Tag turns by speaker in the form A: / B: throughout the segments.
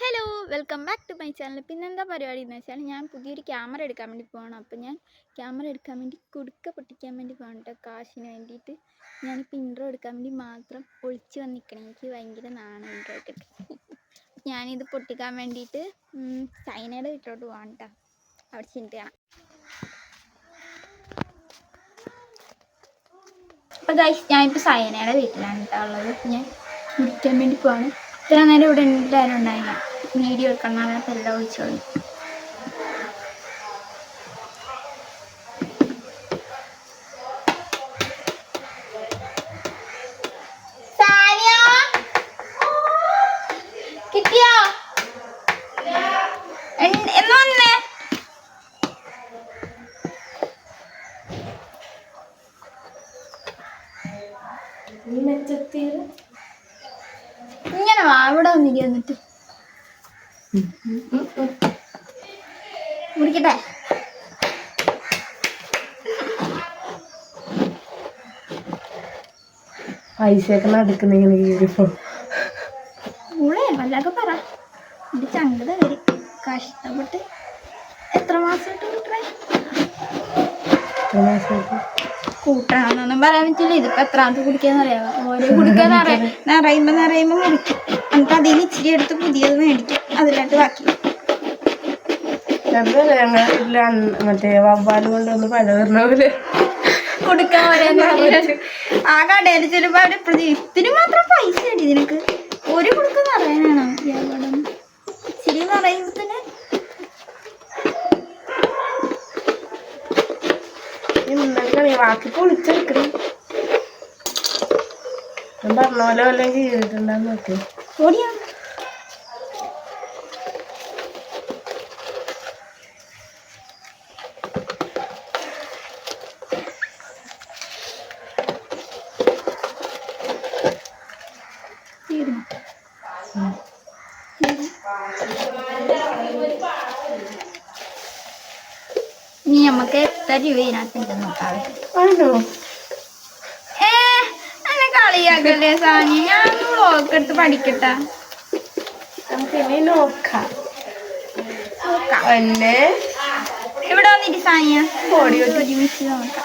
A: Hello welcome back to my channel പിന്നെന്താ പരിപാടി എന്ന് വെച്ചാൽ ഞാൻ പുതിയൊരു ക്യാമറ എടുക്കാൻ വേണ്ടി പോകണം അപ്പോൾ ഞാൻ ക്യാമറ എടുക്കാൻ വേണ്ടി കുടുക്ക പൊട്ടിക്കാൻ വേണ്ടി പോകണം കേട്ടോ കാശിന് വേണ്ടിയിട്ട് ഞാനിപ്പോൾ ഇൻട്രോ എടുക്കാൻ വേണ്ടി മാത്രം ഒഴിച്ച് വന്ന് നിൽക്കണം എനിക്ക് ഭയങ്കര നാണം ഇൻട്രോ ഞാനിത് പൊട്ടിക്കാൻ വേണ്ടിയിട്ട് ചൈനയുടെ വീട്ടിലോട്ട് പോകണം കേട്ടോ അവിടെ ചെന്നിട്ട് അപ്പോൾ ഗൈസ് ഞാനിപ്പോൾ സൈനയുടെ വീട്ടിലാണ് കേട്ടോ ഉള്ളത് ഞാൻ കുടിക്കാൻ വേണ്ടി പോവാണ് ഇത്ര നേരം ഇവിടെ ഉണ്ടായിരുന്നു നേടിയെടുക്കണം എടുക്കണം അപ്പോൾ എല്ലാം ഒഴിച്ചോളൂ മുറിക്കട്ടെ ഐസൊക്കെ നടക്കുന്നെങ്കിൽ പറ ഇത് ചങ്കത വരും കഷ്ടപ്പെട്ട് എത്ര മാസമായിട്ട് കൂട്ടാണെന്നൊന്നും പറയാൻ പറ്റില്ല ഇതിപ്പോ എത്രാമത്തെ കുടിക്കാന്ന് ഓരോ കുടിക്കാൻ അറിയാം നിറയുമ്പോ നിറയുമ്പോ കുടിക്കും എന്നിട്ട് അതിൽ ഇച്ചിരി എടുത്ത് പുതിയത് മേടിക്കും അതിലേക്ക് ബാക്കി ഞങ്ങൾ ഞങ്ങളുടെ വീട്ടിൽ മറ്റേ വവ്വാല് കൊണ്ടൊന്ന് പഴ തരണ പോലെ കൊടുക്കാൻ ആ കടയിൽ ചെല്ലുമ്പോ അവിടെ പ്രതീക്ഷത്തിന് മാത്രം പൈസ ഉണ്ട് നിനക്ക് ഒരു കൊടുക്ക പറയാനാണോ ഇച്ചിരി പറയുമ്പത്തിന് ഇന്നലെ ബാക്കി പൊളിച്ചെടുക്കണേ ഞാൻ പറഞ്ഞ പോലെ വല്ലതും ചെയ്തിട്ടുണ്ടാന്ന് നോക്കി ഓടിയാണ് അമ്പത് രൂപ ഇതിനകത്തുണ്ടെന്ന് നോക്കാവേ ആണോ ഏ അങ്ങനെ കളിയാക്കല്ലേ സാനി ഞാൻ ബ്ലോക്ക് എടുത്ത് പഠിക്കട്ടെ നമുക്ക് ഇനി നോക്കാം അല്ലേ ഇവിടെ വന്നിട്ട് സാനിയ ഓടി ഒരുമിച്ച് നോക്കാം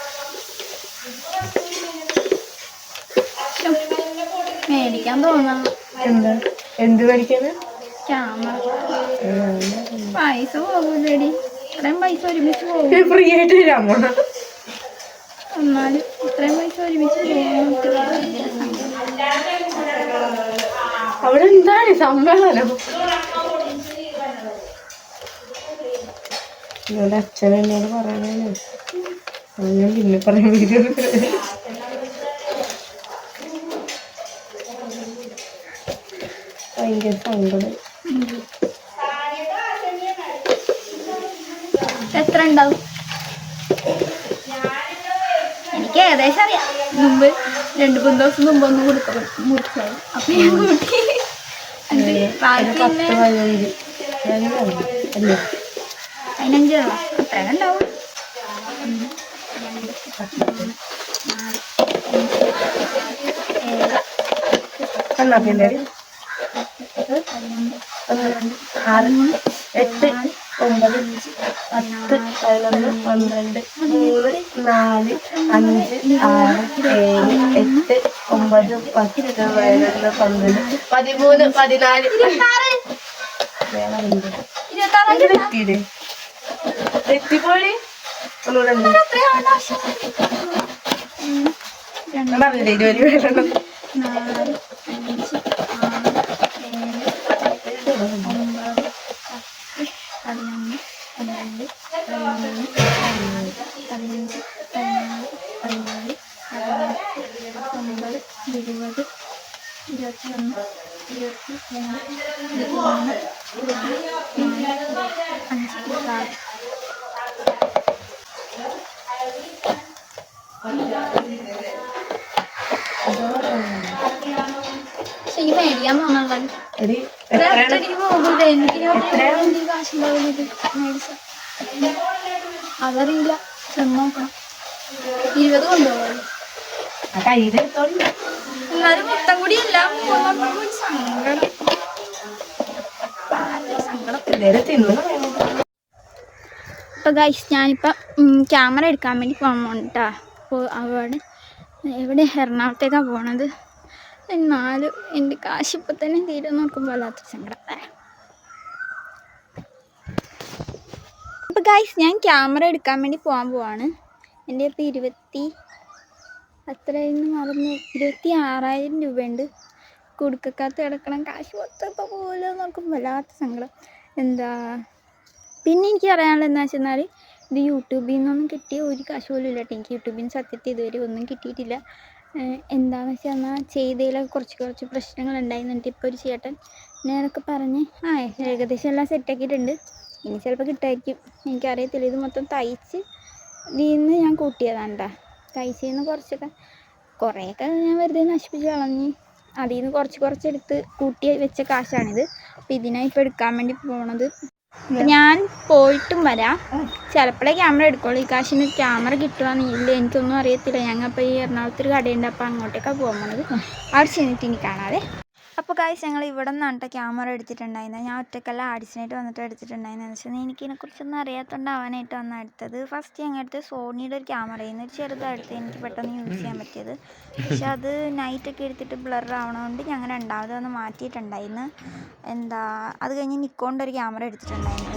A: മേടിക്കാൻ തോന്നുന്നു എന്താ എന്ത് മേടിക്കാന് ക്യാമറ പൈസ പോകൂലടി ഇത്രയും പൈസ ഒരുമിച്ച് പോകും എന്നാലും ഇത്രയും പൈസ ഒരുമിച്ച് അവിടെ എന്താണ് സമ്മേളനം ഇവിടെ അച്ഛൻ എന്നോട് പറയാനാണ് ഞാൻ പിന്നെ പറയാൻ വീഡിയോ ഭയങ്കര സങ്കടം എത്ര ഉണ്ടാവും എനിക്ക് ഏകദേശം അറിയാം മുമ്പ് രണ്ട് മൂന്ന് ദിവസം മുമ്പ് ഒന്ന് കൊടുക്കണം മുറിച്ചു അപ്പൊ ഞാൻ കൂട്ടി പതിനഞ്ച് അത്ര ഉണ്ടാവും ആറ് എട്ട് ഒമ്പത് പത്ത് പതിനൊന്ന് പന്ത്രണ്ട് മൂന്ന് നാല് അഞ്ച് ആറ് ഏഴ് എട്ട് ഒമ്പത് പത്ത് പതിനൊന്ന് പന്ത്രണ്ട് പതിമൂന്ന് പതിനാല് എത്തിയില്ലേ ഒന്നുകൂടെ ഇരുപത് വേണം ഇരുപത്തി ഒന്ന് അതറിയില്ല ചെന്നോക്കണം ഇരുപത് കൊണ്ടുപോകണം കയ്യിലെടുത്തോണ്ട് എന്നാലും കൂടി എല്ലാം സങ്കടം ഗൈസ് ഞാനിപ്പം ക്യാമറ എടുക്കാൻ വേണ്ടി പോകുന്നുണ്ട് കേട്ടോ അപ്പോൾ അവിടെ എവിടെ എറണാകുളത്തേക്കാണ് പോണത് എന്നാലും എൻ്റെ കാശ് ഇപ്പം തന്നെ തീരെ നോക്കുമ്പോൾ അല്ലാത്ത സങ്കടം അപ്പോൾ ഗൈസ് ഞാൻ ക്യാമറ എടുക്കാൻ വേണ്ടി പോകാൻ പോവാണ് എൻ്റെ ഇപ്പം ഇരുപത്തി അത്രയെന്ന് മറന്ന് ഇരുപത്തി ആറായിരം രൂപയുണ്ട് കുടുക്കക്കാത്ത കിടക്കണം കാശ് മൊത്തപ്പോൾ പോലും നോക്കും വല്ലാത്ത സങ്കടം എന്താ പിന്നെ എനിക്ക് അറിയാനുള്ള എന്താ വെച്ചെന്നാൽ ഇത് യൂട്യൂബിൽ നിന്നൊന്നും കിട്ടിയ ഒരു കാശ് പോലും ഇല്ല കേട്ടോ എനിക്ക് യൂട്യൂബിൽ നിന്ന് സത്യത്തിൽ ഇതുവരെ ഒന്നും കിട്ടിയിട്ടില്ല എന്താണെന്ന് വെച്ചാൽ എന്നാൽ ചെയ്തതിലൊക്കെ കുറച്ച് കുറച്ച് പ്രശ്നങ്ങൾ ഉണ്ടായിരുന്നുണ്ട് ഇപ്പോൾ ഒരു ചേട്ടൻ ഞാനൊക്കെ പറഞ്ഞ് ആ ഏകദേശം എല്ലാം സെറ്റാക്കിയിട്ടുണ്ട് ഇനി ചിലപ്പോൾ കിട്ടുമായിരിക്കും എനിക്കറിയത്തില്ല ഇത് മൊത്തം തയ്ച്ച് ഇതിൽ നിന്ന് ഞാൻ കൂട്ടിയതാണ് കേട്ടോ നിന്ന് കുറച്ചൊക്കെ കുറേയൊക്കെ ഞാൻ വെറുതെ നശിപ്പിച്ച് കളഞ്ഞ് അതിൽ നിന്ന് കുറച്ച് കുറച്ചെടുത്ത് കൂട്ടി വെച്ച കാശാണിത് അപ്പം ഇതിനായി ഇപ്പം എടുക്കാൻ വേണ്ടി പോണത് ഞാൻ പോയിട്ടും വരാം ചിലപ്പോഴേ ക്യാമറ എടുക്കുള്ളൂ ഈ കാശിന് ക്യാമറ കിട്ടുവാന്ന് ഇല്ല എനിക്കൊന്നും അറിയത്തില്ല ഞങ്ങൾ അപ്പോൾ ഈ എറണാകുളത്തൊരു കടയുണ്ട് അപ്പം അങ്ങോട്ടേക്കാണ് പോകാൻ പോണത് അവിടെ ചെന്നിട്ട് ഇനി കാണാതെ അപ്പോൾ കാശ് ഞങ്ങൾ ഇവിടെ നിന്നാണ് കേട്ടോ ക്യാമറ എടുത്തിട്ടുണ്ടായിരുന്നത് ഞാൻ ഒറ്റക്കല്ല ആഡിഷനായിട്ട് വന്നിട്ട് എടുത്തിട്ടുണ്ടായിരുന്നത് വെച്ചാൽ എനിക്ക് ഇതിനെക്കുറിച്ചൊന്നും അറിയാത്തതുകൊണ്ട് അവനായിട്ട് വന്ന എടുത്തത് ഫസ്റ്റ് ഞങ്ങൾ എടുത്ത് സോണിയുടെ ഒരു ക്യാമറയിൽ ഒരു ചെറുതായിട്ട് എനിക്ക് പെട്ടെന്ന് യൂസ് ചെയ്യാൻ പറ്റിയത് പക്ഷെ അത് നൈറ്റൊക്കെ എടുത്തിട്ട് ബ്ലർ ആവണതുകൊണ്ട് ഞങ്ങൾ രണ്ടാമത് വന്ന് മാറ്റിയിട്ടുണ്ടായിരുന്നു എന്താ അത് കഴിഞ്ഞ് നിക്കോണിൻ്റെ ഒരു ക്യാമറ എടുത്തിട്ടുണ്ടായിരുന്നു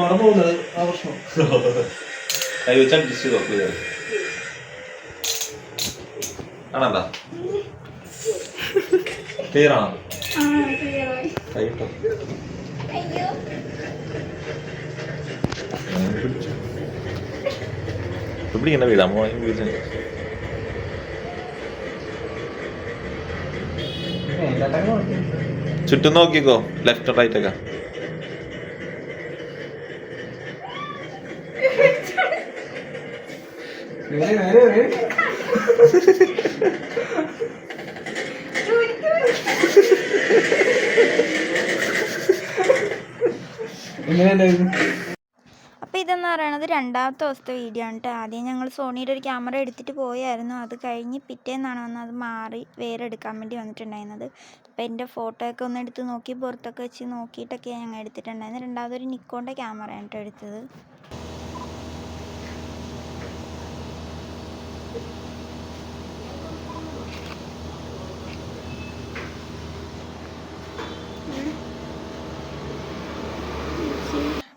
A: മറന്നു ആ പ്രശ്നം കൈ വെച്ച് അഡ്ജസ്റ്റ് ചെയ്തോ ക്ലിയർ ആണോ ക്ലിയർ ആണോ കൈ ഇട്ടോ പിടിക്കണ്ട വീട് അമ്മ വാങ്ങി വീട് ചുറ്റും നോക്കിക്കോ ലെഫ്റ്റ് റൈറ്റ് ഒക്കെ അപ്പൊ ഇതെന്ന് പറയണത് രണ്ടാമത്തെ ദിവസത്തെ വീഡിയോ ആണ് കേട്ടോ ആദ്യം ഞങ്ങൾ സോണിയുടെ ഒരു ക്യാമറ എടുത്തിട്ട് പോയായിരുന്നു അത് കഴിഞ്ഞ് പിറ്റേന്നാണ് വന്ന് അത് മാറി വേറെ എടുക്കാൻ വേണ്ടി വന്നിട്ടുണ്ടായിരുന്നത് അപ്പൊ എന്റെ ഫോട്ടോ ഒക്കെ ഒന്ന് എടുത്ത് നോക്കി പുറത്തൊക്കെ വെച്ച് നോക്കിയിട്ടൊക്കെ ഞങ്ങൾ എടുത്തിട്ടുണ്ടായിരുന്നത് രണ്ടാമതൊരു നിക്കോണിൻ്റെ ക്യാമറയാണ് കേട്ടോ എടുത്തത്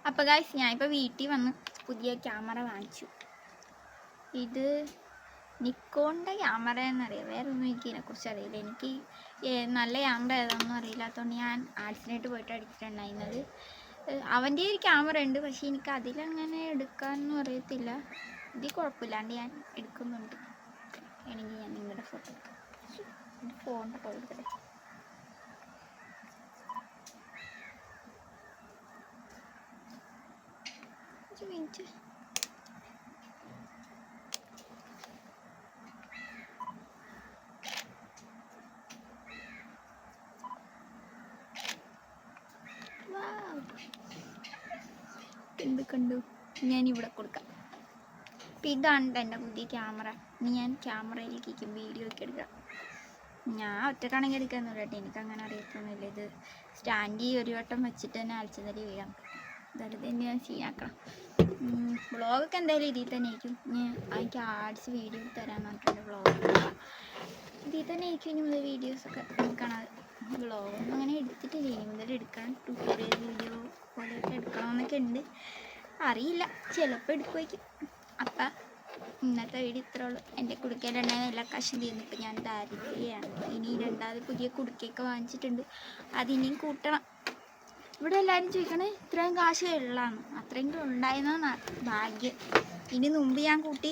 A: അപ്പോൾ ഗായ്സ് ഞാനിപ്പോൾ വീട്ടിൽ വന്ന് പുതിയ ക്യാമറ വാങ്ങിച്ചു ഇത് നിക്കോണിൻ്റെ ക്യാമറ എന്നറിയാം വേറെ ഒന്നും എനിക്ക് ഇതിനെക്കുറിച്ച് അറിയില്ല എനിക്ക് നല്ല ക്യാമറ ഏതാണെന്നും അറിയില്ലാത്തതുകൊണ്ട് ഞാൻ ആർട്സിനായിട്ട് പോയിട്ട് അടിച്ചിട്ടുണ്ടായിരുന്നത് അവൻ്റെ ഒരു ക്യാമറ ഉണ്ട് പക്ഷേ എനിക്ക് അതിലങ്ങനെ എടുക്കാനൊന്നും അറിയത്തില്ല ഇത് കുഴപ്പമില്ലാണ്ട് ഞാൻ എടുക്കുന്നുണ്ട് വേണമെങ്കിൽ ഞാൻ നിങ്ങളുടെ ഫോട്ടോ എടുക്കാം ഫോണിൻ്റെ ഫോട്ടോ എടുക്കട്ടെ gente. കണ്ടു ഞാൻ ഇവിടെ കൊടുക്കാം അപ്പം ഇതാണ് എൻ്റെ പുതിയ ക്യാമറ ഇനി ഞാൻ ക്യാമറയിലേക്ക് വീഡിയോ ഒക്കെ എടുക്കാം ഞാൻ ഒറ്റക്കാണെങ്കിൽ എടുക്കാൻ കേട്ടോ എനിക്ക് അങ്ങനെ അറിയത്തൊന്നുമില്ല ഇത് സ്റ്റാൻഡ് ഒരു വട്ടം വെച്ചിട്ട് തന്നെ അലച്ചതരി വീഴാം ഇതായിട്ട് തന്നെ ഞാൻ ശരിയാക്കണം വ്ളോഗൊക്കെ എന്തായാലും ഇതിൽ തന്നെ ആയിരിക്കും ഞാൻ എനിക്ക് ആർട്സ് വീഡിയോ തരാൻ പറഞ്ഞിട്ടുണ്ട് വ്ളോഗ് ഇതിൽ തന്നെ ആയിരിക്കും ഇനി മുതൽ വീഡിയോസൊക്കെ കാണാൻ വ്ളോഗൊന്നും അങ്ങനെ എടുത്തിട്ടില്ല ഇനി മുതൽ എടുക്കണം ട്യൂട്ടോറിയൽ വീഡിയോ പോലെയൊക്കെ എടുക്കണമെന്നൊക്കെ ഉണ്ട് അറിയില്ല ചിലപ്പോൾ എടുക്കുമായിരിക്കും അപ്പം ഇന്നത്തെ വീട് ഇത്രേ ഉള്ളൂ എൻ്റെ കുടുക്കേലുണ്ടായ എല്ലാ കഷ്ണം തീർന്നു ഇപ്പം ഞാൻ ദാരിദ്ര്യാണ് ഇനി രണ്ടാമത് പുതിയ കുടുക്കയൊക്കെ വാങ്ങിച്ചിട്ടുണ്ട് അതിനിയും കൂട്ടണം ഇവിടെ എല്ലാവരും ചോദിക്കണേ ഇത്രയും കാശ് ഉള്ളതാണ് അത്രയെങ്കിലും ഉണ്ടായിരുന്ന ഭാഗ്യം ഇനി മുമ്പ് ഞാൻ കൂട്ടി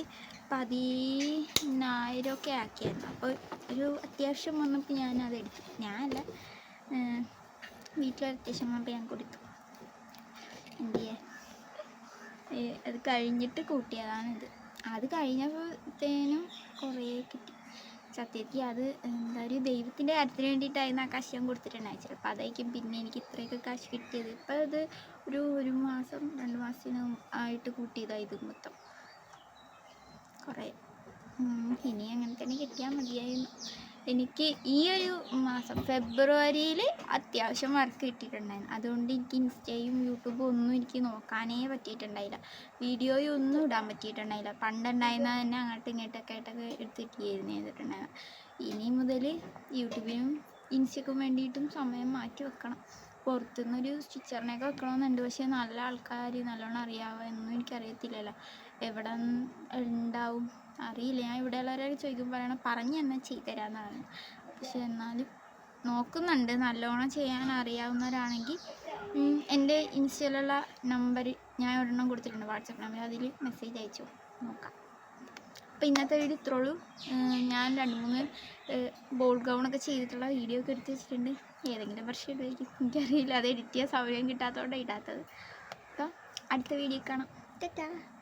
A: പതിനായിരം ഒക്കെ ആക്കിയായിരുന്നു അപ്പോൾ ഒരു അത്യാവശ്യം വന്നപ്പോൾ ഞാൻ അത് എടുത്തു ഞാനല്ല വീട്ടിലൊരു അത്യാവശ്യം വന്നപ്പോൾ ഞാൻ കൊടുത്തു എന്ത് അത് കഴിഞ്ഞിട്ട് കൂട്ടിയതാണിത് അത് കഴിഞ്ഞപ്പോഴത്തേനും കുറേ കിട്ടി സത്യത്തിൽ അത് എന്താ ഒരു ദൈവത്തിൻ്റെ കാര്യത്തിന് വേണ്ടിയിട്ടായിരുന്നു ആ കാശ് ഞാൻ കൊടുത്തിട്ടുണ്ടായി ചിലപ്പോൾ അതായിരിക്കും പിന്നെ എനിക്ക് ഇത്രയൊക്കെ കാശ് കിട്ടിയത് ഇപ്പോൾ അത് ഒരു ഒരു മാസം രണ്ട് മാസത്തിന് ആയിട്ട് കൂട്ടിയതാണ് ഇത് മൊത്തം കുറേ ഇനി അങ്ങനെ തന്നെ കിട്ടിയാൽ മതിയായിരുന്നു എനിക്ക് ഈ ഒരു മാസം ഫെബ്രുവരിയിൽ അത്യാവശ്യം വർക്ക് കിട്ടിയിട്ടുണ്ടായിരുന്നു അതുകൊണ്ട് എനിക്ക് ഇൻസ്റ്റയും യൂട്യൂബും ഒന്നും എനിക്ക് നോക്കാനേ പറ്റിയിട്ടുണ്ടായില്ല വീഡിയോയും ഒന്നും ഇടാൻ പറ്റിയിട്ടുണ്ടായില്ല പണ്ടുണ്ടായിരുന്ന തന്നെ അങ്ങോട്ടും ഇങ്ങോട്ടൊക്കെ ആയിട്ടൊക്കെ എടുത്തിട്ട് ചെയ്തിട്ടുണ്ടായിരുന്നു ഇനി മുതൽ യൂട്യൂബിനും ഇൻസ്റ്റയ്ക്കും വേണ്ടിയിട്ടും സമയം മാറ്റി വെക്കണം പുറത്തുനിന്നൊരു സ്റ്റിച്ചറിനെയൊക്കെ വെക്കണമെന്നുണ്ട് പക്ഷേ നല്ല ആൾക്കാർ നല്ലോണം അറിയാവുക എന്നും എനിക്കറിയത്തില്ലല്ലോ എവിടെ ഉണ്ടാവും അറിയില്ല ഞാൻ ഇവിടെയുള്ളവരൊക്കെ ചോദിക്കും പറയണം പറഞ്ഞു തന്നെ ചെയ്തുതരാമെന്നാണ് പക്ഷെ എന്നാലും നോക്കുന്നുണ്ട് നല്ലോണം ചെയ്യാൻ അറിയാവുന്നവരാണെങ്കിൽ എൻ്റെ ഇൻസ്റ്റയിലുള്ള നമ്പർ ഞാൻ ഒരെണ്ണം കൊടുത്തിട്ടുണ്ട് വാട്സപ്പ് നമ്പർ അതിൽ മെസ്സേജ് അയച്ചു നോക്കാം അപ്പോൾ ഇന്നത്തെ വീഡിയോ ഇത്രയുള്ളൂ ഞാൻ രണ്ട് മൂന്ന് ബോൾ ഗൗണൊക്കെ ചെയ്തിട്ടുള്ള വീഡിയോ ഒക്കെ എടുത്ത് വെച്ചിട്ടുണ്ട് ഏതെങ്കിലും വർഷം ഇടുമായിരിക്കും എനിക്കറിയില്ല അത് എഡിറ്റ് ചെയ്യാൻ സൗകര്യം കിട്ടാത്തതുകൊണ്ടാണ് ഇടാത്തത് അപ്പോൾ അടുത്ത വീഡിയോ കാണാം ടാറ്റാ